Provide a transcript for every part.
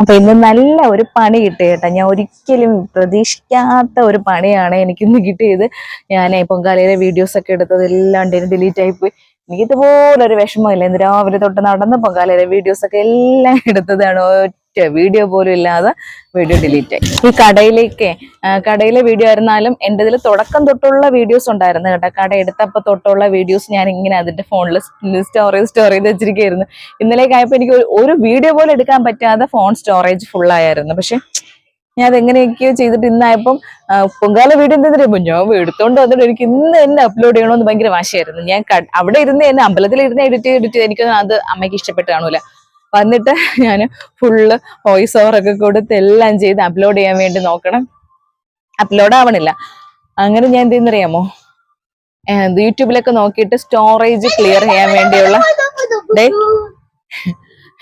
അപ്പൊ ഇന്ന് നല്ല ഒരു പണി കിട്ടി കേട്ടോ. ഞാൻ ഒരിക്കലും പ്രതീക്ഷിക്കാത്ത ഒരു പണിയാണ് എനിക്കിന്ന് കിട്ടിയത്. ഞാൻ പൊങ്കാലയിലെ വീഡിയോസ് ഒക്കെ എടുത്തത് എല്ലാം ഡിലീറ്റ് ആയിപ്പോയി എനിക്ക് ഇതുപോലെ ഒരു വിഷമമില്ല. ഇന്ന് രാവിലെ തൊട്ട് നടന്ന പൊങ്കാലയിലെ വീഡിയോസ് ഒക്കെ എല്ലാം എടുത്തതാണ്. ഒറ്റ വീഡിയോ പോലും ഇല്ലാതെ വീഡിയോ ഡിലീറ്റ് ഈ കടയിലേക്ക് കടയിലെ വീഡിയോ ആയിരുന്നാലും എന്റെ ഇതിൽ തുടക്കം തൊട്ടുള്ള വീഡിയോസ് ഉണ്ടായിരുന്നു കേട്ടോ. കട എടുത്തപ്പോൾ തൊട്ടുള്ള വീഡിയോസ് ഞാൻ ഇങ്ങനെ അതിന്റെ ഫോണിൽ സ്റ്റോറേജ് സ്റ്റോർ ചെയ്ത് വെച്ചിരിക്കുകയായിരുന്നു ഇന്നലേക്ക് ആയപ്പോ എനിക്ക് ഒരു- വീഡിയോ പോലും എടുക്കാൻ പറ്റാതെ ഫോൺ സ്റ്റോറേജ് ഫുൾ ആയിരുന്നു പക്ഷെ ഞാൻ അതെങ്ങനെയൊക്കെയോ ചെയ്തിട്ട് ഇന്നായപ്പം പൊങ്കാല വീഡിയോ എന്താ പറയുമ്പോൾ ഞാൻ എടുത്തോണ്ട് വന്നിട്ട് എനിക്ക് ഇന്ന് തന്നെ അപ്ലോഡ് ചെയ്യണമെന്ന് ഭയങ്കര വാശിയായിരുന്നു. ഞാൻ അവിടെ ഇരുന്ന് തന്നെ അമ്പലത്തിൽ ഇരുന്ന് എഡിറ്റ് ചെയ്ത് എഡിറ്റ് ചെയ്ത് എനിക്കൊന്നും അത് അമ്മയ്ക്ക് ഇഷ്ടപ്പെട്ട് കാണൂല. വന്നിട്ട് ഞാൻ ഫുള്ള് വോയിസ് ഓവർ ഒക്കെ കൊടുത്ത് എല്ലാം ചെയ്ത് അപ്ലോഡ് ചെയ്യാൻ വേണ്ടി നോക്കണം. അപ്ലോഡ് ആവണില്ല. അങ്ങനെ ഞാൻ എന്തെന്നറിയാമോ യൂട്യൂബിലൊക്കെ നോക്കിയിട്ട് സ്റ്റോറേജ് ക്ലിയർ ചെയ്യാൻ വേണ്ടിയുള്ള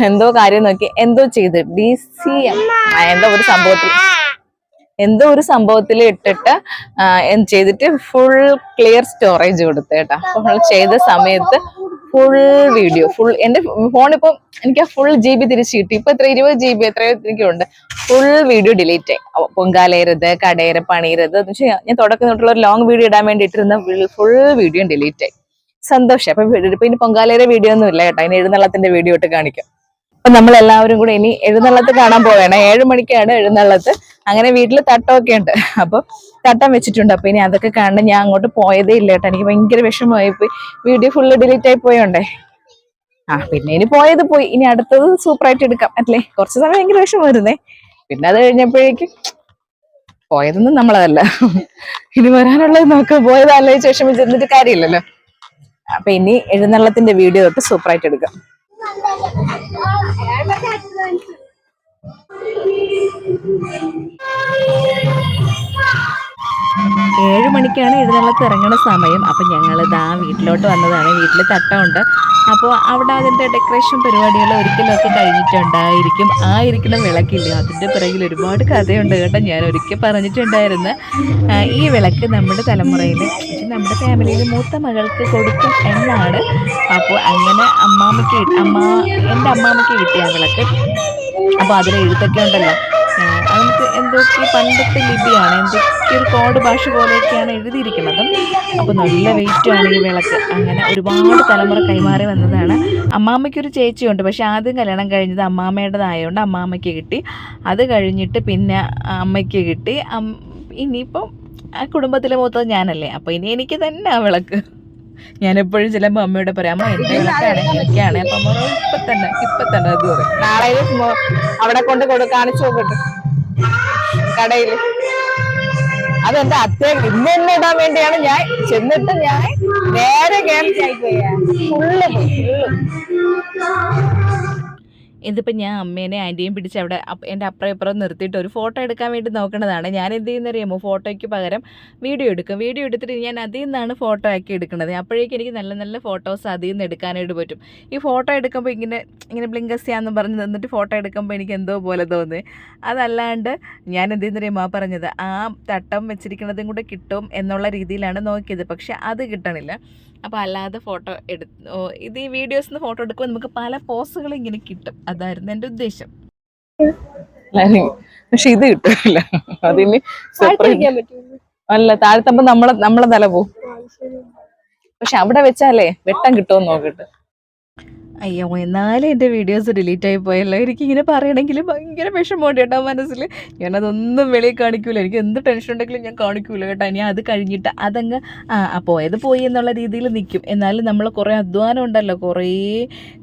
എന്തോ കാര്യം നോക്കി എന്തോ ചെയ്ത്. ഡി സി എം എന്തോ ഒരു സംഭവത്തിൽ? എന്തോ ഒരു സംഭവത്തിൽ ഇട്ടിട്ട് ചെയ്തിട്ട് ഫുൾ ക്ലിയർ സ്റ്റോറേജ് കൊടുത്തു കേട്ടോ നമ്മൾ ചെയ്ത സമയത്ത് ഫുൾ വീഡിയോ ഫുൾ എന്റെ ഫോൺ ഇപ്പം എനിക്ക് ആ ഫുൾ ജി ബി തിരിച്ച് കിട്ടി. ഇപ്പൊ എത്ര ഇരുപത് ജി ബി എത്രയോ എനിക്കുണ്ട് ഫുൾ വീഡിയോ ഡിലീറ്റ് ആയി. പൊങ്കാലയരുത് കടയര പണിയരുത് എന്ന് വെച്ചാൽ ഞാൻ തുടക്കം തൊട്ടുള്ള ഒരു ലോങ് വീഡിയോ ഇടാൻ വേണ്ടി ഇട്ടിരുന്ന ഫുൾ വീഡിയോ ഡിലീറ്റ് ആയി. സന്തോഷം. അപ്പൊ ഇപ്പൊ ഇനി പൊങ്കാലയുടെ വീഡിയോ ഒന്നും ഇല്ല കേട്ടോ. ഇനി എഴുന്നള്ളത്തിന്റെ വീഡിയോ ഇട്ട് കാണിക്കാം. അപ്പൊ നമ്മൾ എല്ലാവരും കൂടെ ഇനി എഴുന്നള്ളത്ത് കാണാൻ പോവേണ. ഏഴ് മണിക്കാണ് എഴുന്നള്ളത്ത് അങ്ങനെ വീട്ടിൽ തട്ടമൊക്കെ ഉണ്ട്. അപ്പൊ തട്ടം വെച്ചിട്ടുണ്ട്. അപ്പൊ ഇനി അതൊക്കെ കണ്ട് ഞാൻ അങ്ങോട്ട് പോയതേ ഇല്ല കേട്ടോ. എനിക്ക് ഭയങ്കര വിഷമമായി പോയി. വീഡിയോ ഫുള്ള് ഡിലീറ്റ് ആയി പോയോണ്ടേ. ആ പിന്നെ ഇനി പോയത് പോയി. ഇനി അടുത്തത് സൂപ്പർ ആയിട്ട് എടുക്കാം അല്ലേ? കുറച്ച് സമയം ഭയങ്കര വിഷമമായിരുന്നേ. പിന്നെ അത് കഴിഞ്ഞപ്പോഴേക്കും പോയതൊന്നും നമ്മളതല്ല. ഇനി വരാനുള്ളത് നമുക്ക് പോയതല്ലേ ശേഷം വിഷമിച്ചിരുന്നിട്ട് കാര്യമില്ലല്ലോ. അപ്പൊ ഇനി എഴുന്നള്ളത്തിന്റെ വീഡിയോ തൊട്ട് സൂപ്പർ ആയിട്ട് എടുക്കാം. ഏഴ് മണിക്കാണ് എഴുന്നള്ളത്ത് ഇറങ്ങുന്ന സമയം. അപ്പൊ ഞങ്ങൾ ഇതാ വീട്ടിലോട്ട് വന്നതാണ്. വീട്ടിൽ തട്ടമുണ്ട്. അപ്പോൾ അവിടെ അതിന്റെ ഡെക്കറേഷൻ പരിപാടികൾ ഒരിക്കലൊക്കെ കഴിഞ്ഞിട്ടുണ്ടായിരിക്കും. ആ ഇരിക്കുന്ന വിളക്കില്ല? അതിന്റെ പിറകിൽ ഒരുപാട് കഥയുണ്ട് കേട്ടോ. ഞാൻ ഒരിക്കൽ പറഞ്ഞിട്ടുണ്ടായിരുന്നു. ഈ വിളക്ക് നമ്മുടെ തലമുറയിൽ നമ്മുടെ ഫാമിലിയിൽ മൂത്ത മകൾക്ക് കൊടുക്കും എന്നാണ്. അപ്പോൾ അങ്ങനെ അമ്മാമ്മയ്ക്ക് അമ്മ എന്റെ അമ്മാമ്മയ്ക്ക് കിട്ടിയ വിളക്ക്. അപ്പോൾ അതിന് എഴുത്തൊക്കെ ഉണ്ടല്ലോ. നമുക്ക് എന്തൊക്കെ പണ്ടത്തെ ലിപിയാണ് എന്തൊക്കെ ഒരു കോഡ് ഭാഷ പോലെയൊക്കെയാണ് എഴുതിയിരിക്കുന്നത്. അപ്പോൾ നല്ല വെയിറ്റ് ആണ് ഈ വിളക്ക്. അങ്ങനെ ഒരുപാട് തലമുറ കൈമാറി വന്നതാണ്. അമ്മാമ്മയ്ക്കൊരു ചേച്ചിയുണ്ട് പക്ഷേ ആദ്യം കല്യാണം കഴിഞ്ഞത് അമ്മാമ്മയുടേതായതുകൊണ്ട് അമ്മാമ്മയ്ക്ക് കിട്ടി. അത് കഴിഞ്ഞിട്ട് പിന്നെ അമ്മയ്ക്ക് കിട്ടി. ഇനിയിപ്പം ആ കുടുംബത്തിലെ മൂത്തത് ഞാനല്ലേ. അപ്പോൾ ഇനി എനിക്ക് തന്നെ ആ വിളക്ക്. ഞാൻ എപ്പോഴും ചിലപ്പോൾ അമ്മയോട് പറയാം അമ്മ എന്റെ വീട്ടാണ് എനിക്കാണ് അപ്പൊ അമ്മ ഇപ്പൊ തന്നെ ഇപ്പൊ തന്നെ അത് പറയും. നാളെ അവിടെ കൊണ്ട് കൊടു കാണിച്ചു നോക്കട്ടെ കടയിൽ. അതെന്റെ അത്യാവശ്യം ഇന്ന് തന്നെ ഇടാൻ വേണ്ടിയാണ് ഞാൻ ചെന്നിട്ട് ഞാൻ നേരെ ഫുള്ള് പോയി ഫുള്ള്. ഇതിപ്പോൾ ഞാൻ അമ്മേനെ ആന്റിയും പിടിച്ച് അവിടെ എന്റെ അപ്പുറം ഇപ്പുറം നിർത്തിയിട്ട് ഒരു ഫോട്ടോ എടുക്കാൻ വേണ്ടി നോക്കുന്നതാണ് ഞാൻ എന്ത് ചെയ്യുന്നറിയാമോ? ഫോട്ടോയ്ക്ക് പകരം വീഡിയോ എടുക്കും. വീഡിയോ എടുത്തിട്ട് ഞാൻ അതിൽ നിന്നാണ് ഫോട്ടോ ആക്കി എടുക്കുന്നത് അപ്പോഴേക്കും എനിക്ക് നല്ല നല്ല ഫോട്ടോസ് അതിൽ നിന്ന് എടുക്കാനായിട്ട് പറ്റും. ഈ ഫോട്ടോ എടുക്കുമ്പോൾ ഇങ്ങനെ ഇങ്ങനെ ബ്ലിങ്കസ്യാന്ന് പറഞ്ഞ് നിന്നിട്ട് ഫോട്ടോ എടുക്കുമ്പോൾ എനിക്ക് എന്തോ പോലെ തോന്നി അതല്ലാണ്ട് ഞാൻ എന്ത് ചെയ്യുന്നറിയാമോ? പറഞ്ഞത് ആ തട്ടം വെച്ചിരിക്കുന്നതും കൂടെ കിട്ടും എന്നുള്ള രീതിയിലാണ് നോക്കിയത്. പക്ഷെ അത് കിട്ടണില്ല. അപ്പോൾ അല്ലാതെ ഫോട്ടോ എടു ഓ, ഇത് ഈ വീഡിയോസിൽ നിന്ന് ഫോട്ടോ എടുക്കുമ്പോൾ നമുക്ക് പല പോസുകൾ ഇങ്ങനെ കിട്ടും. അതായിരുന്നു എന്റെ ഉദ്ദേശം. പക്ഷെ ഇത് കിട്ടില്ല അതിന് അല്ല താഴ്ത്തുമ്പോ നമ്മളെ നമ്മളെ തല പോവും. പക്ഷെ അവിടെ വെച്ചാലേ വെട്ടം കിട്ടുമെന്ന് നോക്കട്ടെ. അയ്യോ എന്നാലും എന്റെ വീഡിയോസ് ഡിലീറ്റ് ആയി പോയല്ലോ. എനിക്ക് ഇങ്ങനെ പറയണമെങ്കിൽ ഭയങ്കര വിഷമമുണ്ട് കേട്ടോ മനസ്സിൽ ഞാനതൊന്നും വെളിയിൽ കാണിക്കൂല. എനിക്ക് എന്ത് ടെൻഷൻ ഉണ്ടെങ്കിലും ഞാൻ കാണിക്കൂല കേട്ടോ. ഞാൻ അത് കഴിഞ്ഞിട്ട് അതങ്ങ് ആ പോയത് പോയി എന്നുള്ള രീതിയിൽ നിൽക്കും എന്നാലും നമ്മൾ കുറേ അധ്വാനം ഉണ്ടല്ലോ. കുറേ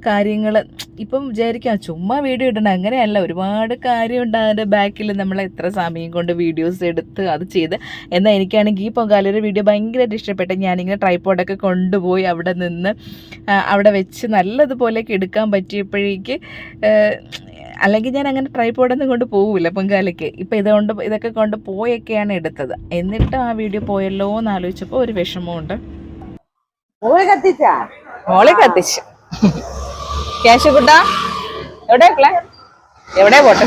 കാര്യങ്ങൾ ഇപ്പം വിചാരിക്കാം ചുമ്മാ വീഡിയോ ഇടണം അങ്ങനെയല്ല. ഒരുപാട് കാര്യമുണ്ട് അതിന്റെ ബാക്കിൽ നമ്മൾ എത്ര സമയം കൊണ്ട് വീഡിയോസ് എടുത്ത് അത് ചെയ്ത്. എന്നാൽ എനിക്കാണെങ്കിൽ ഈ പൊങ്കാലൊരു വീഡിയോ ഭയങ്കരമായിട്ട് ഇഷ്ടപ്പെട്ടു. ഞാനിങ്ങനെ ട്രൈപ്പോഡൊക്കെ കൊണ്ടുപോയി അവിടെ നിന്ന് അവിടെ വെച്ച് നല്ലതുപോലെയൊക്കെ എടുക്കാൻ പറ്റിയപ്പോഴേക്ക് അല്ലെങ്കിൽ ഞാൻ അങ്ങനെ ട്രൈപ്പോഡൊന്നും കൊണ്ട് പോകില്ല പൊങ്കാലയ്ക്ക്. ഇപ്പം ഇതുകൊണ്ട് ഇതൊക്കെ കൊണ്ട് പോയൊക്കെയാണ് എടുത്തത്. എന്നിട്ട് ആ വീഡിയോ പോയല്ലോ എന്ന് ആലോചിച്ചപ്പോൾ ഒരു വിഷമമുണ്ട്. മോളെ കത്തിച്ച്? ക്യാഷ് കുട്ടാ എവിടെ എവിടെ പോട്ടെ?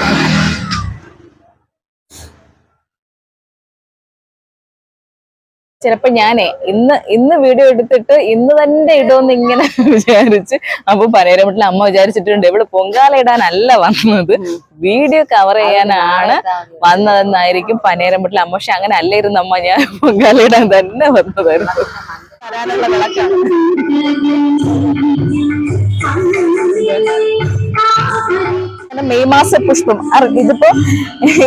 ചിലപ്പോ ഞാനേ ഇന്ന് ഇന്ന് വീഡിയോ എടുത്തിട്ട് ഇന്ന് തന്നെ ഇടുമെന്ന് ഇങ്ങനെ വിചാരിച്ച് അപ്പൊ പനേരമട്ടിൽ അമ്മ വിചാരിച്ചിട്ടുണ്ട് ഇവിടെ പൊങ്കാല ഇടാനല്ല വന്നത്. വീഡിയോ കവർ ചെയ്യാനാണ് വന്നതെന്നായിരിക്കും പനേരമട്ടിൽ അമ്മ. പക്ഷെ അങ്ങനെ അല്ലായിരുന്നു അമ്മ ഞാൻ പൊങ്കാല ഇടാൻ തന്നെ വന്നതായിരുന്നു. വരാനുള്ള മെയ് മാസ പുഷ്പം. ഇതിപ്പോ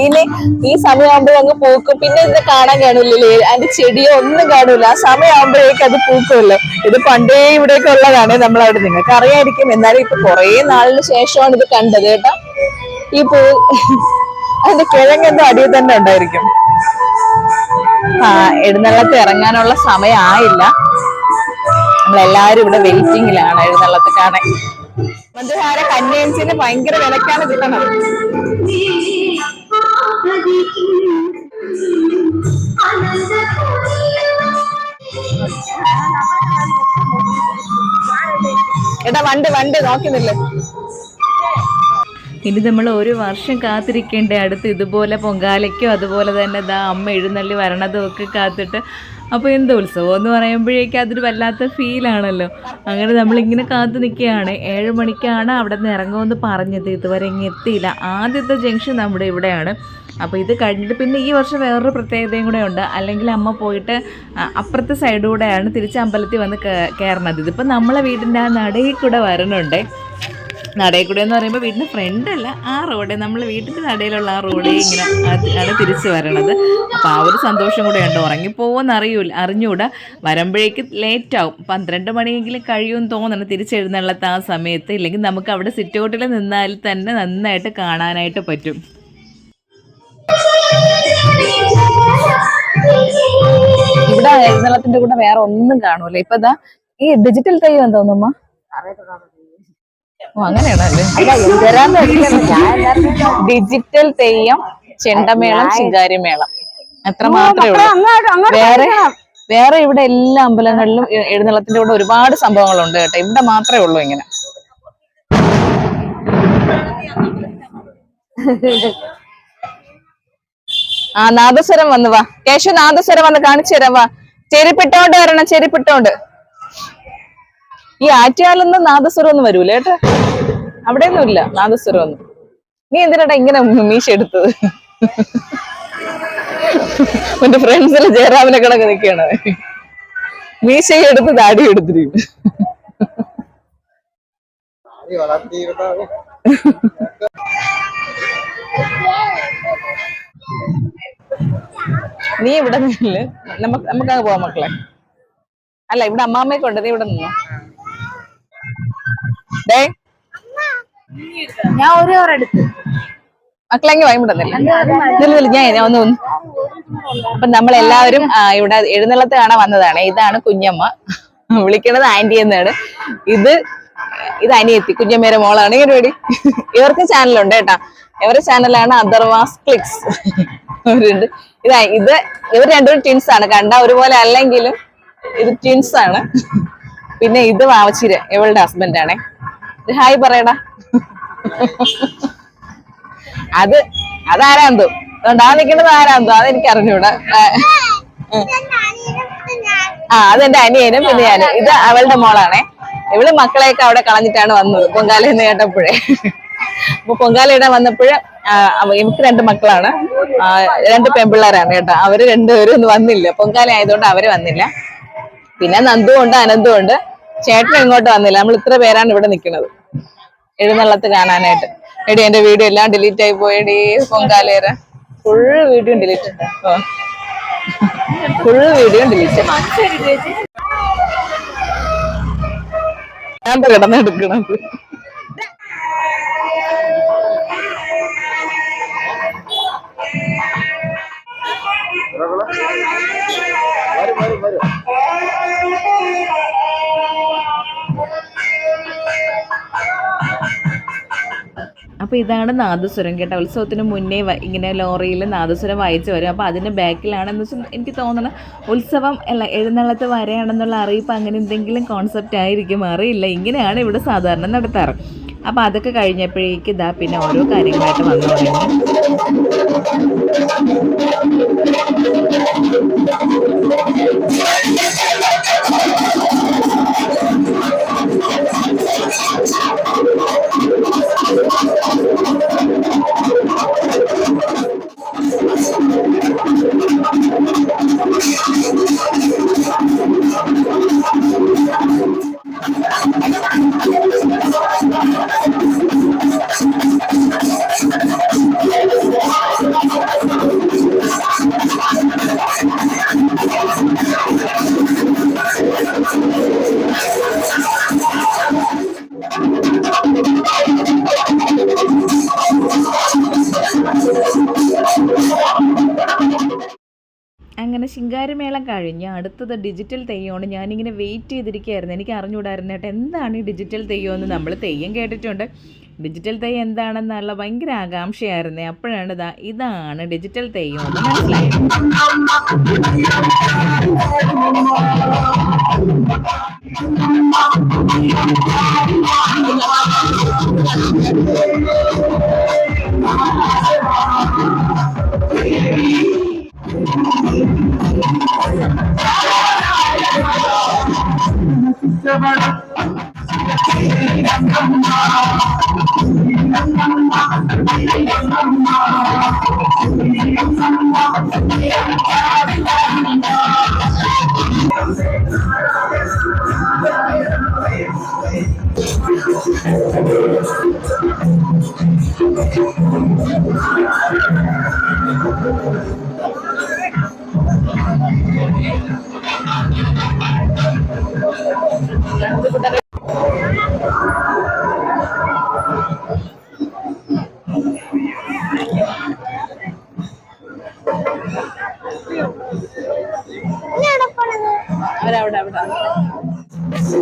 ഇനി ഈ സമയമാകുമ്പോഴേ അങ്ങ് പൂക്കും. പിന്നെ ഇത് കാണാൻ കാണില്ലേ അതിന്റെ ചെടിയോ ഒന്നും കാണൂല ആ സമയമാകുമ്പോഴേക്ക് അത് പൂക്കുമല്ലോ. ഇത് പണ്ടേ ഇവിടെയൊക്കെ ഉള്ളതാണ് നമ്മളവിടെ നിങ്ങൾക്ക് അറിയായിരിക്കും. എന്നാലും ഇപ്പൊ കുറേ നാളിന് ശേഷമാണ് ഇത് കണ്ടത് കേട്ടോ. ഈ പൂ അതിന്റെ കിഴങ്ങെന്തോ അടിയിൽ തന്നെ ഉണ്ടായിരിക്കും. ആ എഴുന്നള്ളത്ത് ഇറങ്ങാനുള്ള സമയമായില്ല. നമ്മളെല്ലാരും ഇവിടെ വെയിറ്റിംഗിലാണ് എഴുന്നള്ളത്ത് കാണാൻ. മധുഹാര കന്യൻസിന് ഭയങ്കര വിലക്കാണ് കിട്ടണത്. എടാ വണ്ട് വണ്ട് നോക്കുന്നില്ലേ ഇനി നമ്മൾ ഒരു വർഷം കാത്തിരിക്കേണ്ടേ അടുത്ത് ഇതുപോലെ പൊങ്കാലയ്ക്കോ അതുപോലെ തന്നെ ദാ അമ്മ എഴുന്നള്ളി വരണതും ഒക്കെ കാത്തിട്ട് അപ്പോൾ എന്ത് ഉത്സവം എന്ന് പറയുമ്പോഴേക്കും അതൊരു വല്ലാത്ത ഫീലാണല്ലോ അങ്ങനെ നമ്മളിങ്ങനെ കാത്തു നിൽക്കുകയാണ്. ഏഴ് മണിക്കാണ് അവിടെ നിന്ന് ഇറങ്ങുമെന്ന് പറഞ്ഞത്. ഇതുവരെ ഇങ്ങ് എത്തിയില്ല. ആദ്യത്തെ ജംഗ്ഷൻ നമ്മുടെ ഇവിടെയാണ്. അപ്പോൾ ഇത് കഴിഞ്ഞിട്ട് പിന്നെ ഈ വർഷം വേറൊരു പ്രത്യേകതയും കൂടെ ഉണ്ട്. അല്ലെങ്കിൽ അമ്മ പോയിട്ട് അപ്പുറത്തെ സൈഡിലൂടെയാണ് തിരിച്ച് അമ്പലത്തിൽ വന്ന് കയറണത് ഇതിപ്പോൾ നമ്മളെ വീടിന്റെ ആ നടയിൽ കൂടെ വരണുണ്ട്. നടയിൽ എന്ന് പറയുമ്പോൾ വീടിന്റെ ഫ്രണ്ട് അല്ല ആ റോഡ് നമ്മൾ വീട്ടിന്റെ നടയിലുള്ള ആ റോഡേ ഇങ്ങനെ ആണ് തിരിച്ച് വരണത്. അപ്പോൾ ആ ഒരു സന്തോഷം കൂടെ ഉണ്ട്. ഉറങ്ങിപ്പോവെന്ന് അറിയൂല അറിഞ്ഞൂടാ. വരുമ്പോഴേക്ക് ലേറ്റ് ആവും. പന്ത്രണ്ട് മണിയെങ്കിലും കഴിയുമെന്ന് തോന്നണം തിരിച്ചെഴുന്നള്ളത്ത് ആ സമയത്ത്. ഇല്ലെങ്കിൽ നമുക്ക് അവിടെ സിറ്റ് ഔട്ടിൽ നിന്നാൽ തന്നെ നന്നായിട്ട് കാണാനായിട്ട് പറ്റും. ഇവിടെ എഴുന്നള്ളത്തിന്റെ കൂടെ വേറെ ഒന്നും കാണൂല. ഇപ്പൊ ഇതാ ഈ ഡിജിറ്റൽ തയ്യം എന്താ ഡിജിറ്റൽ തെയ്യം ചെണ്ടമേളം ശിങ്കാരിമേളം. അത്ര മാത്രമേ ഉള്ളൂ. വേറെ വേറെ ഇവിടെ എല്ലാ അമ്പലങ്ങളിലും എഴുന്നള്ളത്തിന്റെ കൂടെ ഒരുപാട് സംഭവങ്ങളുണ്ട് കേട്ടോ. ഇവിടെ മാത്രമേ ഉള്ളൂ ഇങ്ങനെ. ആ നാദസ്വരം വന്ന് വാ. കേശു നാദസ്വരം വന്ന് കാണിച്ചു തരാം വാ. ചെരിപ്പിട്ടോണ്ട് വരണം ചെരിപ്പിട്ടോണ്ട്. ഈ ആറ്റുകാലൊന്നും നാദസ്വരം ഒന്നും വരൂല കേട്ടോ. അവിടെയൊന്നും ഇല്ല നാദസ്വരം ഒന്നും നീ എന്തിനാടാ ഇങ്ങനെ മീശ എടുത്തത്? എന്റെ ഫ്രണ്ട്സിൽ ജയറാമിനെ കണക്ക് നിൽക്കുകയാണ്. മീശ എടുത്ത് ദാടി എടുത്തിരിക്കും. നീ ഇവിടെ നിന്നില്ല നമുക്ക് നമുക്കങ്ങ് പോവാം മക്കളെ. അല്ല ഇവിടെ അമ്മാമ്മയൊക്കെ കൊണ്ട് നീ ഇവിടെ നിന്നോ? ഞാൻ ഒരു ഓർ എടുത്തു. മക്കളെങ്കിൽ വൈകിടുന്നില്ല ഞാൻ ഞാൻ ഒന്ന് ഒന്ന് അപ്പൊ നമ്മളെല്ലാവരും ഇവിടെ എഴുന്നള്ളത്ത് കാണാൻ വന്നതാണ്. ഇതാണ് കുഞ്ഞമ്മ. വിളിക്കണത് ആന്റി എന്നാണ്. ഇത് ഇത് അനിയത്തി കുഞ്ഞമ്മയുടെ മോളാണ്. പരിപാടി ഇവർക്ക് ചാനലുണ്ട് കേട്ടാ. ഇവരുടെ ചാനലാണ് അദർവാസ് ക്ലിക്സ്. അവരുണ്ട് ഇതാ ഇത് ഇവർ രണ്ടുപേരും ട്വിൻസ് ആണ്. കണ്ട ഒരുപോലെ അല്ലെങ്കിലും ഇത് ട്വിൻസ് ആണ്. പിന്നെ ഇത് വാവച്ചിര ഇവളുടെ ഹസ്ബൻഡ് ആണേ. ഇത് ഹായ് പറയടാ. അത് അതാരാന്തോ? അതുകൊണ്ട് ആ നിൽക്കുന്നത് ആരാന്തോ? അതെനിക്ക് അറിഞ്ഞൂടാ ആ, അതെന്റെ അനിയനും പിന്നെ ഞാനും. ഇത് അവളുടെ മോളാണേ. ഇവൾ മക്കളെയൊക്കെ അവിടെ കളഞ്ഞിട്ടാണ് വന്നത് പൊങ്കാല എന്ന് കേട്ടപ്പോഴേ. അപ്പൊ പൊങ്കാല വന്നപ്പോഴ് എനിക്ക് രണ്ട് മക്കളാണ്. രണ്ട് പെൺപിള്ളേരാണ് കേട്ടോ. അവർ രണ്ടുപേരും ഒന്നും വന്നില്ല. പൊങ്കാല ആയതുകൊണ്ട് അവർ വന്നില്ല. പിന്നെ നന്ദുവും ഉണ്ട് ചേട്ടൻ ഇങ്ങോട്ട് വന്നില്ല. നമ്മൾ ഇത്ര പേരാണ് ഇവിടെ നിൽക്കുന്നത്. എഴുന്നള്ളത്ത് കാണാനായിട്ട്. എടി എന്റെ വീഡിയോ എല്ലാം ഡിലീറ്റ് ആയി പോയടി പൊങ്കാലേര full video delete full video delete ഞാൻ കിടന്നെടുക്കണത്. അപ്പോൾ ഇതാണ് നാദസ്വരം കേട്ടോ. ഉത്സവത്തിന് മുന്നേ ഇങ്ങനെ ലോറിയിൽ നാദസ്വരം വായിച്ചു വരും. അപ്പോൾ അതിന്റെ ബാക്കിലാണെന്ന് വെച്ചാൽ എനിക്ക് തോന്നണം ഉത്സവം അല്ല എഴുന്നള്ളത്ത് വരെയാണെന്നുള്ള അറിയിപ്പ് അങ്ങനെ എന്തെങ്കിലും കോൺസെപ്റ്റ് ആയിരിക്കും. അറിയില്ല. ഇങ്ങനെയാണ് ഇവിടെ സാധാരണ നടത്താറ്. അപ്പോൾ അതൊക്കെ കഴിഞ്ഞപ്പോഴേക്ക് ഇതാ പിന്നെ ഓരോ കാര്യങ്ങളായിട്ട് വന്നു തുടങ്ങി. അടുത്തത് ഡിജിറ്റൽ തെയ്യമാണ് ഞാനിങ്ങനെ വെയിറ്റ് ചെയ്തിരിക്കുകയായിരുന്നു എനിക്ക് അറിഞ്ഞുകൂടായിരുന്നു കേട്ടോ എന്താണ് ഈ ഡിജിറ്റൽ തെയ്യം എന്ന് നമ്മൾ തെയ്യം കേട്ടിട്ടുണ്ട്. ഡിജിറ്റൽ തെയ്യം എന്താണെന്നുള്ള ഭയങ്കര ആകാംക്ഷയായിരുന്നു. അപ്പോഴാണ് ഇതാ ഇതാണ് ഡിജിറ്റൽ തെയ്യം എന്ന് മനസ്സിലായത്. അവരവിടെ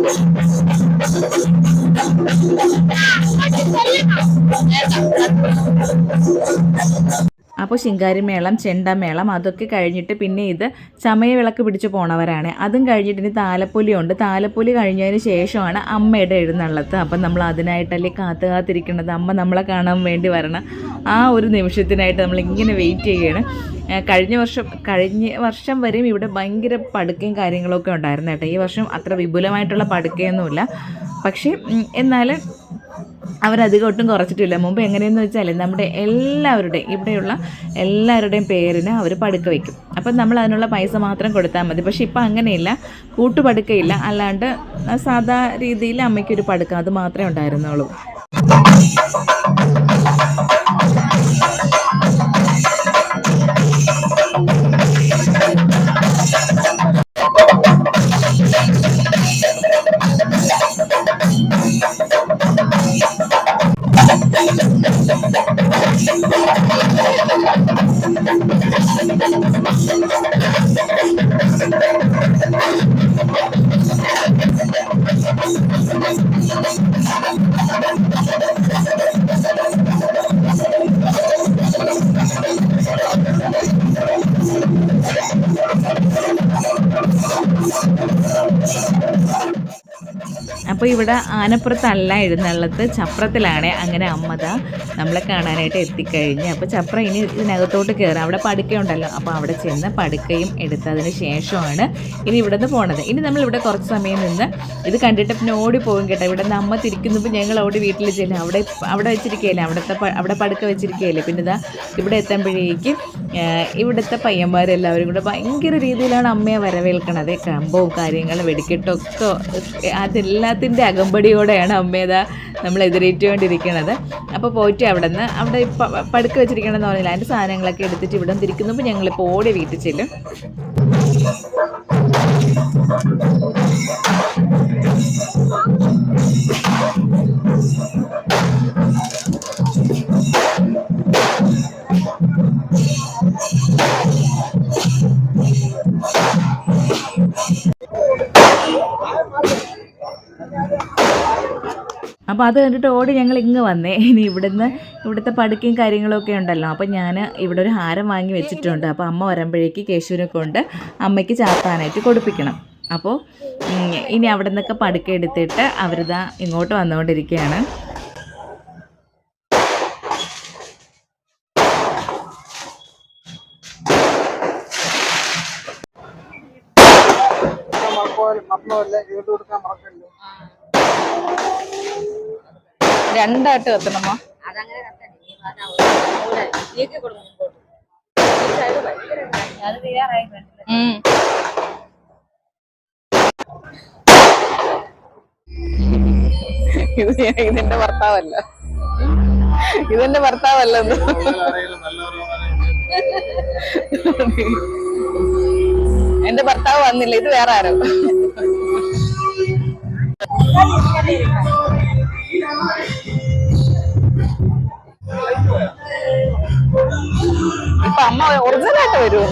Thank you. അപ്പോൾ ശിങ്കാരിമേളം ചെണ്ടമേളം അതൊക്കെ കഴിഞ്ഞിട്ട് പിന്നെ ഇത് ചമയവിളക്ക് പിടിച്ച് പോണവരാണ്. അതും കഴിഞ്ഞിട്ട് ഇനി താലപ്പൊലിയുണ്ട് താലപ്പൊലി കഴിഞ്ഞതിന് ശേഷമാണ് അമ്മയുടെ എഴുന്നള്ളത്ത്. അപ്പം നമ്മൾ അതിനായിട്ടല്ലേ കാത്തു കാത്തിരിക്കുന്നത്? അമ്മ നമ്മളെ കാണാൻ വേണ്ടി വരണം. ആ ഒരു നിമിഷത്തിനായിട്ട് നമ്മളിങ്ങനെ വെയിറ്റ് ചെയ്യുകയാണ് കഴിഞ്ഞ വർഷം കഴിഞ്ഞ വർഷം വരെയും ഇവിടെ ഭയങ്കര പടുക്കയും കാര്യങ്ങളൊക്കെ ഉണ്ടായിരുന്നു കേട്ടോ. ഈ വർഷം അത്ര വിപുലമായിട്ടുള്ള പടുക്കയൊന്നുമില്ല. പക്ഷേ എന്നാൽ അവരധികം ഒട്ടും കുറച്ചിട്ടില്ല. മുമ്പ് എങ്ങനെയെന്ന് വെച്ചാൽ നമ്മുടെ എല്ലാവരുടെയും ഇവിടെയുള്ള എല്ലാവരുടെയും പേരിന് അവർ പടുക്ക വയ്ക്കും അപ്പം നമ്മൾ അതിനുള്ള പൈസ മാത്രം കൊടുത്താൽ മതി. പക്ഷെ ഇപ്പം അങ്ങനെയില്ല. കൂട്ടുപടുക്കയില്ല. അല്ലാണ്ട് സാധാ രീതിയിൽ അമ്മയ്ക്കൊരു പടുക്ക അത് മാത്രമേ ഉണ്ടായിരുന്നുള്ളൂ. ഇവിടെ ആനപ്പുറത്തല്ല എഴുന്നള്ളത്ത്. ചപ്രത്തിലാണ് അങ്ങനെ അമ്മത നമ്മളെ കാണാനായിട്ട് എത്തിക്കഴിഞ്ഞ്. അപ്പോൾ ചപ്ര ഇനി ഇതിനകത്തോട്ട് കയറാം അവിടെ പടുക്കയുണ്ടല്ലോ. അപ്പോൾ അവിടെ ചെന്ന് പടുക്കയും എടുത്തതിന് ശേഷമാണ് ഇനി ഇവിടെ നിന്ന് പോണത്. ഇനി നമ്മൾ ഇവിടെ കുറച്ച് സമയം നിന്ന് ഇത് കണ്ടിട്ട് പിന്നെ ഓടി പോകും കേട്ടോ. ഇവിടെ നിന്ന് അമ്മ തിരിക്കുന്നപ്പോൾ ഞങ്ങൾ അവിടെ വീട്ടിൽ ചെല്ലും അവിടെ അവിടെ വെച്ചിരിക്കുകയല്ലേ? അവിടുത്തെ അവിടെ പടുക്ക വെച്ചിരിക്കുകയല്ലേ? പിന്നെ ഇതാ ഇവിടെ എത്തുമ്പോഴേക്കും ഇവിടുത്തെ പയ്യന്മാരെല്ലാവരും കൂടെ ഭയങ്കര രീതിയിലാണ് അമ്മയെ വരവേൽക്കണത്. കമ്പവും കാര്യങ്ങളും വെടിക്കെട്ടൊക്കെ അതെല്ലാത്തിന്റെ അകമ്പടിയോടെയാണ് അമ്മേത നമ്മൾ എതിരേറ്റുകൊണ്ടിരിക്കുന്നത് അപ്പോൾ പോയിട്ട് അവിടെ നിന്ന് അവിടെ പടുക്ക വെച്ചിരിക്കണമെന്ന് പറഞ്ഞില്ല അതിന്റെ സാധനങ്ങളൊക്കെ എടുത്തിട്ട് ഇവിടെ തിരിക്കുമ്പോൾ ഞങ്ങളിപ്പോൾ ഓടി വീട്ടിൽ ചെല്ലും. അപ്പോൾ അത് കണ്ടിട്ട് ഓടി ഞങ്ങൾ ഇങ്ങ് വന്നേ. ഇനി ഇവിടുന്ന് ഇവിടുത്തെ പടുക്കയും കാര്യങ്ങളൊക്കെ ഉണ്ടല്ലോ. അപ്പോൾ ഞാൻ ഇവിടെ ഒരു ഹാരം വാങ്ങി വെച്ചിട്ടുണ്ട്. അപ്പോൾ അമ്മ വരുമ്പോഴേക്ക് കേശുവിനെ കൊണ്ട് അമ്മയ്ക്ക് ചാത്താനായിട്ട് കൊടുപ്പിക്കണം. അപ്പോൾ ഇനി അവിടെ നിന്നൊക്കെ പടുക്ക എടുത്തിട്ട് അവരിതാ ഇങ്ങോട്ട് വന്നുകൊണ്ടിരിക്കുകയാണ്. രണ്ടായിട്ട് കത്തണമ്മ കൊടുക്കാൻ കത്തണ്ട. വരുന്നത്. ഉം. ഇത് ഇതെന്റെ ഭർത്താവല്ല. ഇതെന്റെ ഭർത്താവല്ല എന്റെ ഭർത്താവ് വന്നില്ല. ഇത് വേറെ ആരോ? അപ്പൊ അമ്മ ഒറിജിനൽ ആയിട്ട് വരുമോ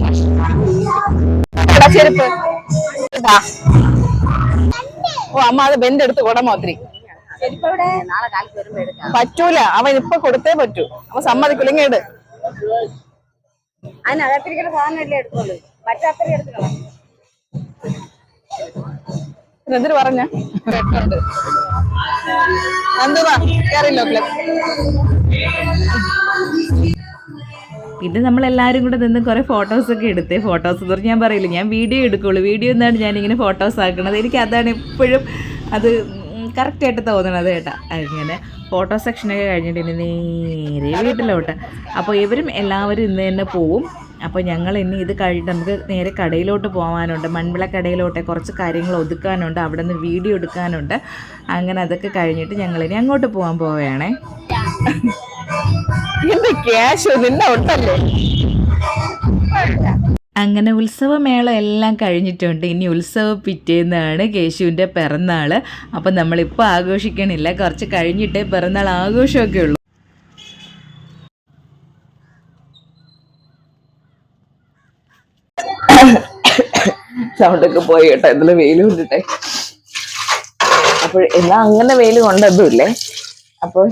ചാക്കോ എടാ ചെരുപ്പ് ഇതാ. ഓ അമ്മ അത് ബെന്റ് എടുത്ത് കൊടമോ ഒത്തിരി നാളെ കാലത്ത് വരുമ്പോ എടുക്കാം പറ്റൂല അവൻ ഇപ്പൊ കൊടുത്തേ പറ്റൂ അവൻ സമ്മതിക്കൂല ഇങ്ങ് ഇട് അതിനകത്തിരിക്കുന്ന സാധനം അല്ലേ എടുത്തോളൂ മറ്റത്രയും എടുത്തുകളാം എന്തിനു പറഞ്ഞ എന്തുവാ കേറില്ലോ പിന്നെ നമ്മൾ എല്ലാവരും കൂടെ നിന്ന് കുറേ ഫോട്ടോസൊക്കെ എടുത്തേ ഫോട്ടോസ് എന്ന് പറഞ്ഞാൽ ഞാൻ പറയില്ല ഞാൻ വീഡിയോ എടുക്കുള്ളൂ. വീഡിയോ എന്നാണ് ഞാനിങ്ങനെ ഫോട്ടോസ് ആക്കുന്നത് എനിക്ക് അതാണ് എപ്പോഴും അത് കറക്റ്റായിട്ട് തോന്നണത് കേട്ടാ. അങ്ങനെ ഫോട്ടോ സെക്ഷനൊക്കെ കഴിഞ്ഞിട്ട് ഇനി നേരെ വീട്ടിലോട്ട്. അപ്പോൾ ഇവരും എല്ലാവരും ഇന്ന് തന്നെ പോവും. അപ്പോൾ ഞങ്ങൾ ഇനി ഇത് കഴിഞ്ഞിട്ട് നമുക്ക് നേരെ കടയിലോട്ട് പോകാനുണ്ട് മൺവിള കടയിലോട്ടെ കുറച്ച് കാര്യങ്ങൾ ഒതുക്കാനുണ്ട്. അവിടെ നിന്ന് വീഡിയോ എടുക്കാനുണ്ട്. അങ്ങനെ അതൊക്കെ കഴിഞ്ഞിട്ട് ഞങ്ങൾ ഇനി അങ്ങോട്ട് പോകാൻ പോവുകയാണേ. ക്യാഷ് നിന്റെ ഒട്ടല്ലേ അങ്ങനെ ഉത്സവമേള എല്ലാം കഴിഞ്ഞിട്ടുണ്ട്. ഇനി ഉത്സവ പിറ്റേന്നാണ് കേശുവിന്റെ പിറന്നാൾ അപ്പം നമ്മളിപ്പോൾ ആഘോഷിക്കണില്ല. കുറച്ച് കഴിഞ്ഞിട്ടേ പിറന്നാൾ ആഘോഷമൊക്കെ ഉള്ളൂ. സൗണ്ടൊക്കെ പോയി കേട്ടോ. ഇതിൽ വെയിൽ കൊണ്ടിട്ടെ. അപ്പോൾ എന്നാ അങ്ങനെ വെയിൽ കൊണ്ടതുമില്ലേ അപ്പോൾ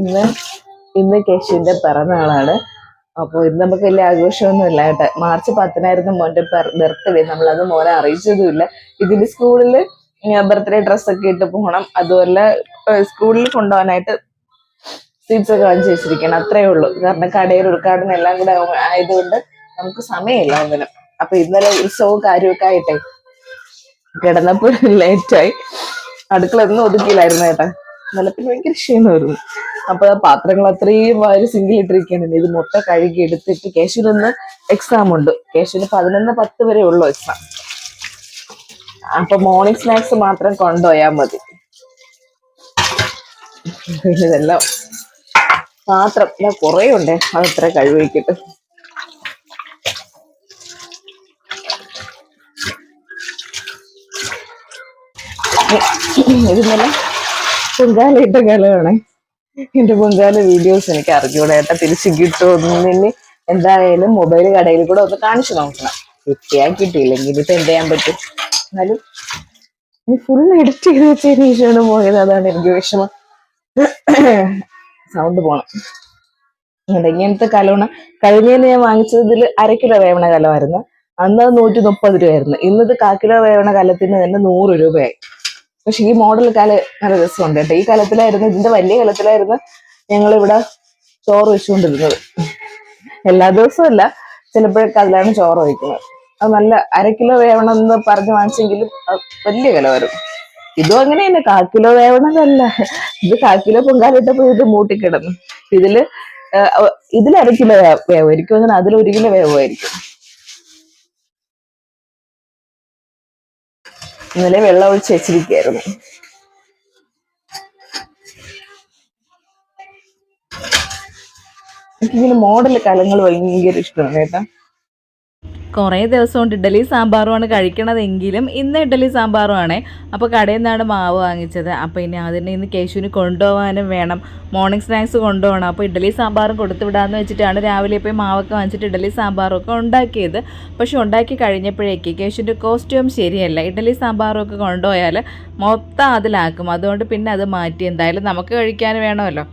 ഇന്ന് ഇന്ന് കേശുവിന്റെ പിറന്നാളാണ്. അപ്പോൾ ഇന്ന് നമുക്ക് വലിയ ആഘോഷമൊന്നും ഇല്ല കേട്ടോ. മാർച്ച് പത്തിനായിരുന്നു മോന്റെ ബർത്ത്ഡേ. നമ്മളത് മോനെ അറിയിച്ചതുമില്ല. ഇതിന് സ്കൂളിൽ ബർത്ത്ഡേ ഡ്രസ്സൊക്കെ ഇട്ട് പോകണം. അതുപോലെ സ്കൂളിൽ കൊണ്ടുപോകാനായിട്ട് സ്വീറ്റ്സ് ഒക്കെ വാങ്ങിച്ച് വെച്ചിരിക്കണം. അത്രയേ ഉള്ളൂ. കാരണം കടയിൽ ഉൾക്കാടുന്ന എല്ലാം കൂടെ ആയതുകൊണ്ട് നമുക്ക് സമയമില്ല ഒന്നിനും. അപ്പൊ ഇന്നലെ ഉത്സവവും കാര്യമൊക്കെ ആയിട്ടെ. കിടന്നപ്പോൾ ലേറ്റായി അടുക്കള ഒന്നും ഒതുക്കിയില്ലായിരുന്നു ഏട്ടാ. നിലപ്പിന് ഭയങ്കര ക്ഷീണമായിരുന്നു. അപ്പൊ പാത്രങ്ങൾ അത്രയും വാരി ഇട്ടിരിക്കുകയാണ്. ഇത് മൊത്തം കഴുകി എടുത്തിട്ട് കേശുവിനൊന്ന് എക്സാം ഉണ്ട്. കേശുവിന് പതിനൊന്ന് പത്ത് വരെ ഉള്ളു എക്സാം അപ്പൊ മോർണിംഗ് സ്നാക്സ് മാത്രം കൊണ്ടുപോയാൽ മതി. ഇതെല്ലാം പാത്രം. കുറെ ഉണ്ടേ. അത്ര കഴിവയ്ക്കിട്ട് ഇത് നല്ല പൊങ്കാല ഇട്ട കലമാണ്. എന്റെ പൊങ്കാല വീഡിയോസ് എനിക്ക് അറിഞ്ഞൂടെ. ഏട്ടാ തിരിച്ചു കിട്ടുമെന്നിന് എന്തായാലും മൊബൈൽ കടയിൽ കൂടെ ഒന്ന് കാണിച്ചു നോക്കണം. കിട്ടിയാൽ കിട്ടിയില്ലെങ്കിൽ ഇപ്പൊ എന്ത് ചെയ്യാൻ പറ്റും? എന്നാലും ഇനി ഫുൾ എഡിറ്റ് ചെയ്ത് വെച്ചതിന് ശേഷമാണ് പോയത്. അതാണ് എനിക്ക് വിഷമം. സൗണ്ട് പോണം. അതെ ഇങ്ങനത്തെ കലോണ കഴിഞ്ഞതിന് ഞാൻ വാങ്ങിച്ചതിൽ അര കിലോ വേവണ കലമായിരുന്നു. അന്ന് അത് നൂറ്റി മുപ്പത് രൂപയായിരുന്നു ഇന്നത് കാക്കിലോ കിലോ വേവണ കലത്തിന് തന്നെ നൂറ് രൂപയായി. പക്ഷെ ഈ മോഡൽ കാല നല്ല രസമുണ്ട് കേട്ടോ. ഈ കാലത്തിലായിരുന്നു ഇതിന്റെ വലിയ കാലത്തിലായിരുന്നു ഞങ്ങൾ ഇവിടെ ചോറ് വെച്ചുകൊണ്ടിരുന്നത്. എല്ലാ ദിവസവും അല്ല ചിലപ്പോഴൊക്കെ അതിലാണ് ചോറ് വയ്ക്കുന്നത്. അത് നല്ല അര കിലോ വേവണം എന്ന് പറഞ്ഞ് വാങ്ങിച്ചെങ്കിലും വലിയ കില വരും. ഇതും അങ്ങനെ തന്നെ കാക്കിലോ കിലോ വേവണതല്ല. ഇത് കാക്കിലോ കിലോ പൊങ്കാലിട്ടപ്പോ ഇത് മൂട്ടിക്കിടന്നു. ഇതിൽ ഇതിൽ അര കിലോ വേവായിരിക്കും. അങ്ങനെ അതിൽ ഒരു കിലോ വേവായിരിക്കും. ഇന്നലെ വെള്ളം ഒഴിച്ച് വെച്ചിരിക്കുകയായിരുന്നു. എനിക്കിങ്ങനെ മോഡൽ കലങ്ങൾ ഭയങ്കര ഇഷ്ടമാണ് കേട്ടാ. കുറേ ദിവസം കൊണ്ട് ഇഡ്ഡലി സാമ്പാറുമാണ് കഴിക്കണതെങ്കിലും ഇന്ന് ഇഡ്ഡലി സാമ്പാറുമാണ്. അപ്പോൾ കടയിൽ നിന്നാണ് മാവ് വാങ്ങിച്ചത്. അപ്പോൾ ഇനി അതിനെ ഇന്ന് കേശുവിന് കൊണ്ടുപോകാനും വേണം. മോർണിംഗ് സ്നാക്സ് കൊണ്ടുപോകണം. അപ്പോൾ ഇഡ്ഡലി സാമ്പാറും കൊടുത്തു വിടാമെന്ന് വെച്ചിട്ടാണ് രാവിലെ പോയി മാവൊക്കെ വാങ്ങിച്ചിട്ട് ഇഡ്ഡലി സാമ്പാറും ഒക്കെ ഉണ്ടാക്കിയത്. പക്ഷേ ഉണ്ടാക്കി കഴിഞ്ഞപ്പോഴേക്ക് കേശുവിന്റെ കോസ്റ്റ്യൂം ശരിയല്ല. ഇഡ്ഡലി സാമ്പാറൊക്കെ കൊണ്ടുപോയാൽ മൊത്തം അതിലാക്കും. അതുകൊണ്ട് പിന്നെ അത് മാറ്റി എന്തായാലും നമുക്ക് കഴിക്കാൻ വേണമല്ലോ.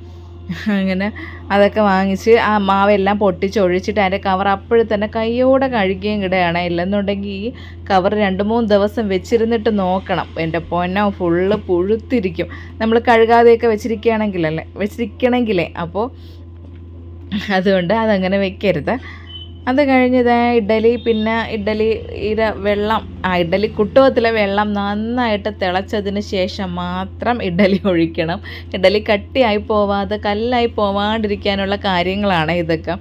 അങ്ങനെ അതൊക്കെ വാങ്ങിച്ച് ആ മാവെല്ലാം പൊട്ടിച്ച് ഒഴിച്ചിട്ട് അതിന്റെ കവർ അപ്പോഴും തന്നെ കൈയോടെ കഴുകുകയും കിടയാണ്. ഇല്ലെന്നുണ്ടെങ്കിൽ ഈ കവർ രണ്ട് മൂന്ന് ദിവസം വെച്ചിരുന്നിട്ട് നോക്കണം. എന്റെ പൊന്നോ ഫുള്ള് പുഴുത്തിരിക്കും. നമ്മൾ കഴുകാതെയൊക്കെ വെച്ചിരിക്കുകയാണെങ്കിലല്ലേ? വെച്ചിരിക്കണമെങ്കിലേ അപ്പോൾ അതുകൊണ്ട് അതങ്ങനെ വെക്കരുത്. അത് കഴിഞ്ഞത് ഇഡലി പിന്നെ ഇഡലി ഇര വെള്ളം ആ ഇഡലി കുട്ടുവത്തിലെ വെള്ളം നന്നായിട്ട് തിളച്ചതിന് ശേഷം മാത്രം ഇഡലി ഒഴിക്കണം. ഇഡലി കട്ടിയായി പോവാതെ കല്ലായി പോവാണ്ടിരിക്കാനുള്ള കാര്യങ്ങളാണ് ഇതൊക്കെ.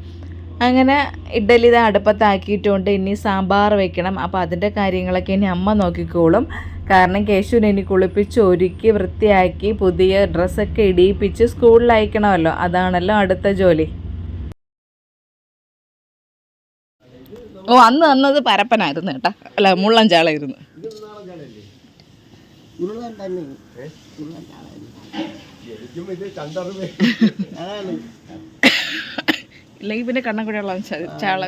അങ്ങനെ ഇഡലി ഇത് അടുപ്പത്താക്കിയിട്ടുണ്ട്. ഇനി സാമ്പാർ വെക്കണം. അപ്പോൾ അതിന്റെ കാര്യങ്ങളൊക്കെ ഇനി അമ്മ നോക്കിക്കോളും. കാരണം കേശുവിനെ ഇനി കുളിപ്പിച്ച് ഒരുക്കി വൃത്തിയാക്കി പുതിയ ഡ്രസ്സൊക്കെ ഇടിയിപ്പിച്ച് സ്കൂളിൽ അയക്കണമല്ലോ. അതാണല്ലോ അടുത്ത ജോലി. ഓ അന്ന് അന്നത് പരപ്പനായിരുന്നു കേട്ടാ. അല്ല മുള്ളഞ്ചാളായിരുന്നു. ഇല്ലെങ്കിൽ പിന്നെ കണ്ണക്കുടിയുള്ള ചാള.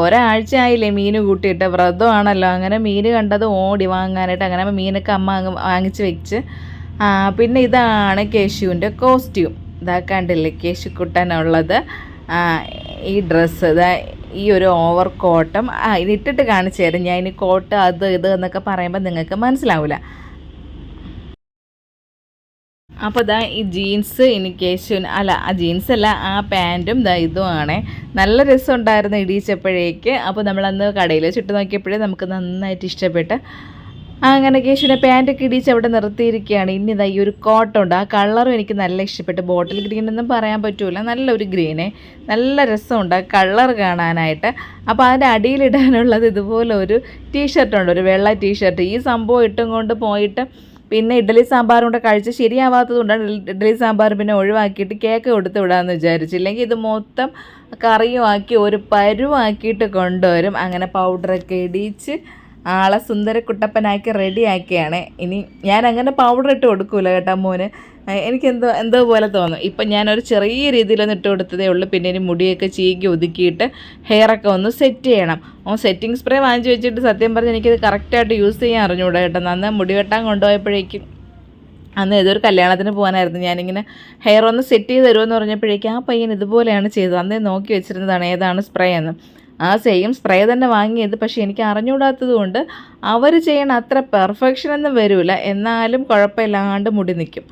ഒരാഴ്ച ആയില്ലേ മീൻ കൂട്ടിയിട്ട്. വ്രതമാണല്ലോ. അങ്ങനെ മീൻ കണ്ടത് ഓടി വാങ്ങാനായിട്ട്. അങ്ങനെ മീനൊക്കെ അമ്മ അങ്ങ് വാങ്ങിച്ച് വെച്ച്. പിന്നെ ഇതാണ് കേശുവിന്റെ കോസ്റ്റ്യൂം ഇതാ കണ്ടില്ലേ കേശുക്കുട്ടനുള്ളത് ഈ ഡ്രസ്സ് ഇതാ ഈ ഒരു ഓവർ കോട്ടം ഇട്ടിട്ട് കാണിച്ചു തരും. ഞാൻ ഇനി കോട്ട് അത് ഇത് എന്നൊക്കെ പറയുമ്പോൾ നിങ്ങൾക്ക് മനസ്സിലാവില്ല അപ്പോൾ ഇതാ ഈ ജീൻസ് എനിക്ക് അല്ല ആ ജീൻസ് അല്ല ആ പാന്റും ഇതാ ഇതുമാണ്. നല്ല രസമുണ്ടായിരുന്നു ഇടിയിച്ചപ്പോഴേക്ക് അപ്പോൾ നമ്മളന്ന് കടയിൽ ചുട്ടു നോക്കിയപ്പോഴേ നമുക്ക് നന്നായിട്ട് ഇഷ്ടപ്പെട്ട് അങ്ങനെ കേശുവിനെ പാന്റൊക്കെ ഇടിച്ച് അവിടെ നിർത്തിയിരിക്കുകയാണ്. ഇനി ഇതാ ഈ ഒരു കോട്ടുണ്ട്. ആ കളറും എനിക്ക് നല്ല ഇഷ്ടപ്പെട്ടു. ബോട്ടിൽ ഗ്രീൻ ഒന്നും പറയാൻ പറ്റൂല. നല്ലൊരു ഗ്രീന്. നല്ല രസമുണ്ട് ആ കളർ കാണാനായിട്ട്. അപ്പോൾ അതിന്റെ അടിയിലിടാനുള്ളത് ഇതുപോലെ ഒരു ടീഷർട്ടുണ്ട് ഒരു വെള്ള ടീഷർട്ട്. ഈ സംഭവം ഇട്ടും കൊണ്ട് പോയിട്ട് പിന്നെ ഇഡ്ഡലി സാമ്പാറും കൂടെ കഴിച്ച് ശരിയാവാത്തത് കൊണ്ടാണ് ഇഡ്ഡലി സാമ്പാർ പിന്നെ ഒഴിവാക്കിയിട്ട് കേക്ക് കൊടുത്ത് വിടാമെന്ന് വിചാരിച്ചു. ഇല്ലെങ്കിൽ ഇത് മൊത്തം കറിയുമാക്കി ഒരു പരുവാക്കിയിട്ട് കൊണ്ടുവരും. അങ്ങനെ പൗഡറൊക്കെ ഇടിച്ച് ആളെ സുന്ദരക്കുട്ടപ്പനാക്കി റെഡിയാക്കിയാണ് ഇനി ഞാൻ അങ്ങനെ പൗഡർ ഇട്ട് കൊടുക്കൂല കേട്ടോ മോന്. എനിക്ക് എനിക്കെന്തോ എന്തോ പോലെ തോന്നും. ഇപ്പം ഞാനൊരു ചെറിയ രീതിയിലൊന്ന് ഇട്ട് കൊടുത്തതേ ഉള്ളൂ. പിന്നെ ഇനി മുടിയൊക്കെ ചീകി ഒതുക്കിയിട്ട് ഹെയറൊക്കെ ഒന്ന് സെറ്റ് ചെയ്യണം. ഓ സെറ്റിംഗ് സ്പ്രേ വാങ്ങിച്ചു വെച്ചിട്ട് സത്യം പറഞ്ഞ് എനിക്കിത് കറക്റ്റായിട്ട് യൂസ് ചെയ്യാൻ അറിഞ്ഞൂടാ കേട്ടോ. നന്നായി മുടി വെട്ടാൻ കൊണ്ടുപോയപ്പോഴേക്കും അന്ന് ഏതൊരു കല്യാണത്തിന് പോകാനായിരുന്നു. ഞാനിങ്ങനെ ഹെയർ ഒന്ന് സെറ്റ് ചെയ്ത് തരുമെന്ന് പറഞ്ഞപ്പോഴേക്കും ആ പയ്യൻ ഇതുപോലെയാണ് ചെയ്തത്. അന്നേ നോക്കി വെച്ചിരുന്നതാണ് ഏതാണ് സ്പ്രേ എന്ന്. ആ സെയിം സ്പ്രേ തന്നെ വാങ്ങിയത്. പക്ഷേ എനിക്ക് അറിഞ്ഞുകൂടാത്തത് കൊണ്ട് അവർ ചെയ്യണ അത്ര പെർഫെക്ഷൻ ഒന്നും വരില്ല എന്നാലും കുഴപ്പമില്ലാണ്ട് മുടി നിൽക്കും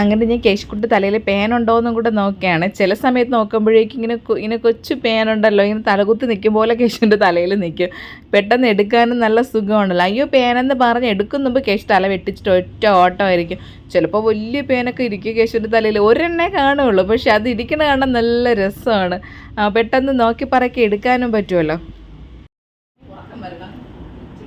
അങ്ങനെ ഞാൻ കേശുക്കുട്ടി തലയിൽ പേനുണ്ടോ എന്നും കൂടെ നോക്കുകയാണ് ചില സമയത്ത് നോക്കുമ്പോഴേക്കും ഇങ്ങനെ ഇങ്ങനെ കൊച്ചു പേനുണ്ടല്ലോ ഇങ്ങനെ തലകുത്തി നിൽക്കും പോലെ കേശുവിന്റെ തലയിൽ നിൽക്കും. പെട്ടെന്ന് എടുക്കാനും നല്ല സുഖമാണല്ലോ. അയ്യോ പേനെന്ന് പറഞ്ഞ് എടുക്കും മുമ്പ് കേശു തല വെട്ടിച്ചിട്ട് ഒറ്റ ഓട്ടമായിരിക്കും ചിലപ്പോൾ വലിയ പേനൊക്കെ ഇരിക്കും കേശുവിന്റെ തലയിൽ. ഒരെണ്ണേ കാണുള്ളൂ. പക്ഷെ അത് ഇരിക്കണ കാണാൻ നല്ല രസമാണ്. പെട്ടെന്ന് നോക്കി പറക്കി എടുക്കാനും പറ്റുമല്ലോ.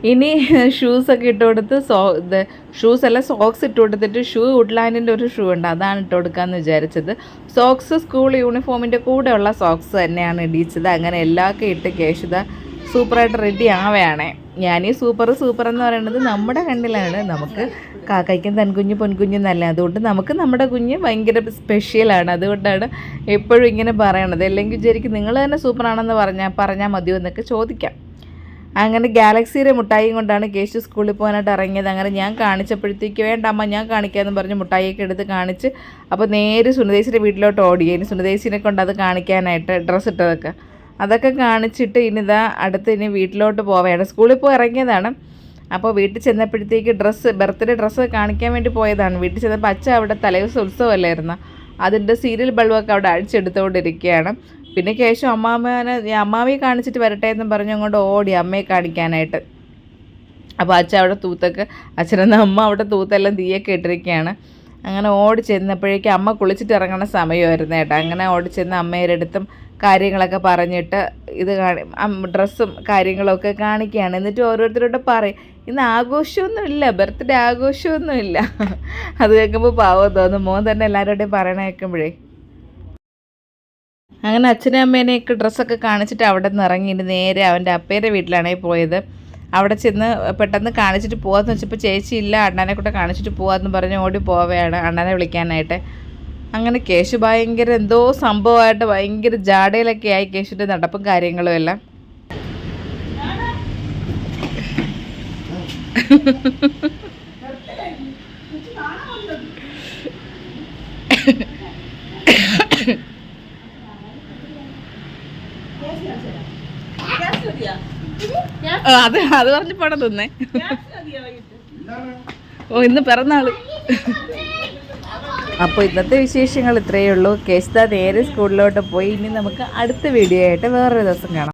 ഇനി ഷൂസൊക്കെ ഇട്ട് കൊടുത്ത് സോ ഇത് ഷൂസ് അല്ല സോക്സ് ഇട്ട് കൊടുത്തിട്ട് ഷൂ ഉഡ്ലാനിന്റെ ഒരു ഷൂ ഉണ്ട്. അതാണ് ഇട്ട് കൊടുക്കാമെന്ന് വിചാരിച്ചത്. സോക്സ് സ്കൂൾ യൂണിഫോമിന്റെ കൂടെയുള്ള സോക്സ് തന്നെയാണ് ഇടിച്ചത്. അങ്ങനെ എല്ലാവർക്കും ഇട്ട് കേശുത സൂപ്പറായിട്ട് റെഡി ആവുകയാണേ ഞാൻ ഈ സൂപ്പർ സൂപ്പർ എന്ന് പറയുന്നത് നമ്മുടെ കണ്ണിലാണ്. നമുക്ക് കാക്കയ്ക്കും തൻകുഞ്ഞ് പൊൻകുഞ്ഞ് നല്ല. അതുകൊണ്ട് നമുക്ക് നമ്മുടെ കുഞ്ഞ് ഭയങ്കര സ്പെഷ്യലാണ് അതുകൊണ്ടാണ് എപ്പോഴും ഇങ്ങനെ പറയണത്. അല്ലെങ്കിൽ വിചാരിക്കും നിങ്ങൾ തന്നെ സൂപ്പറാണെന്ന് പറഞ്ഞാൽ പറഞ്ഞാൽ മതിയോ എന്നൊക്കെ ചോദിക്കാം. അങ്ങനെ ഗാലക്സിയുടെ മുട്ടായി കൊണ്ടാണ് കേശു സ്കൂളിൽ പോകാനായിട്ട് ഇറങ്ങിയത്. അങ്ങനെ ഞാൻ കാണിച്ചപ്പോഴത്തേക്ക് വേണ്ട അമ്മ ഞാൻ കാണിക്കാമെന്ന് പറഞ്ഞ് മുട്ടായിയൊക്കെ എടുത്ത് കാണിച്ച് അപ്പോൾ നേരെ സുനിതേശിയുടെ വീട്ടിലോട്ട് ഓടി. ഇനി സുനിതേശിനെ കൊണ്ട് അത് കാണിക്കാനായിട്ട് ഡ്രസ്സ് ഇട്ടതൊക്കെ. അതൊക്കെ കാണിച്ചിട്ട് ഇനി ഇതാ അടുത്ത് ഇനി വീട്ടിലോട്ട് പോവുകയാണ്. സ്കൂളിൽ പോയി ഇറങ്ങിയതാണ്. അപ്പോൾ വീട്ടിൽ ചെന്നപ്പോഴത്തേക്ക് ഡ്രസ്സ് ബർത്ത്ഡേ ഡ്രസ്സ് കാണിക്കാൻ വേണ്ടി പോയതാണ്. വീട്ടിൽ ചെന്നപ്പോൾ അച്ഛൻ അവിടെ തലേദിവസം ഉത്സവമല്ലായിരുന്നു. അതിന്റെ സീരിയൽ ബൾബൊക്കെ അവിടെ അടിച്ചെടുത്തുകൊണ്ടിരിക്കുകയാണ്. പിന്നെ കേശു അമ്മാമ്മനെ അമ്മാവിയെ കാണിച്ചിട്ട് വരട്ടെ എന്ന് പറഞ്ഞു അങ്ങോട്ട് ഓടി അമ്മയെ കാണിക്കാനായിട്ട്. അപ്പോൾ അച്ഛൻ അവിടെ തൂത്തൊക്കെ അച്ഛനെന്ന അമ്മ അവിടെ തൂത്തെല്ലാം തീയൊക്കെ ഇട്ടിരിക്കുകയാണ്. അങ്ങനെ ഓടി ചെന്നപ്പോഴേക്കും അമ്മ കുളിച്ചിട്ട് ഇറങ്ങുന്ന സമയമായിരുന്നു കേട്ടോ. അങ്ങനെ ഓടി ചെന്ന് അമ്മയുടെ അടുത്തും കാര്യങ്ങളൊക്കെ പറഞ്ഞിട്ട് ഇത് കാണി ഡ്രസ്സും കാര്യങ്ങളൊക്കെ കാണിക്കുകയാണ്. എന്നിട്ട് ഓരോരുത്തരോട് പറയും ഇന്ന് ആഘോഷമൊന്നുമില്ല ബർത്ത്ഡേ ആഘോഷമൊന്നുമില്ല. അത് കേൾക്കുമ്പോൾ പാവം തോന്നും. മോൻ തന്നെ എല്ലാവരോടെയും പറയണ കേൾക്കുമ്പോഴേ. അങ്ങനെ അച്ഛനും അമ്മേനെയൊക്കെ ഡ്രസ്സൊക്കെ കാണിച്ചിട്ട് അവിടെ നിന്ന് ഇറങ്ങിയിട്ട് നേരെ അവന്റെ അപ്പേന്റെ വീട്ടിലാണേ പോയത്. അവിടെ ചെന്ന് പെട്ടെന്ന് കാണിച്ചിട്ട് പോകാമെന്ന് വെച്ചപ്പോൾ ചേച്ചി ഇല്ല അണ്ണനെ കൂടെ കാണിച്ചിട്ട് പോകാമെന്ന് പറഞ്ഞ് ഓടി പോവുകയാണ് അണ്ണാനെ വിളിക്കാനായിട്ട്. അങ്ങനെ കേശു ഭയങ്കര എന്തോ സംഭവമായിട്ട് ഭയങ്കര ജാടയിലൊക്കെ ആയി കേശുവിന്റെ നടപ്പും കാര്യങ്ങളും എല്ലാം. അത് അത് പറഞ്ഞ് പണം തിന്നേ. ഓ ഇന്ന് പിറന്നാൾ. അപ്പോൾ ഇന്നത്തെ വിശേഷങ്ങൾ ഇത്രയേ ഉള്ളൂ. കേസ്ത നേരെ സ്കൂളിലോട്ട് പോയി. ഇനി നമുക്ക് അടുത്ത വീഡിയോ ആയിട്ട് വേറൊരു ദിവസം കാണാം.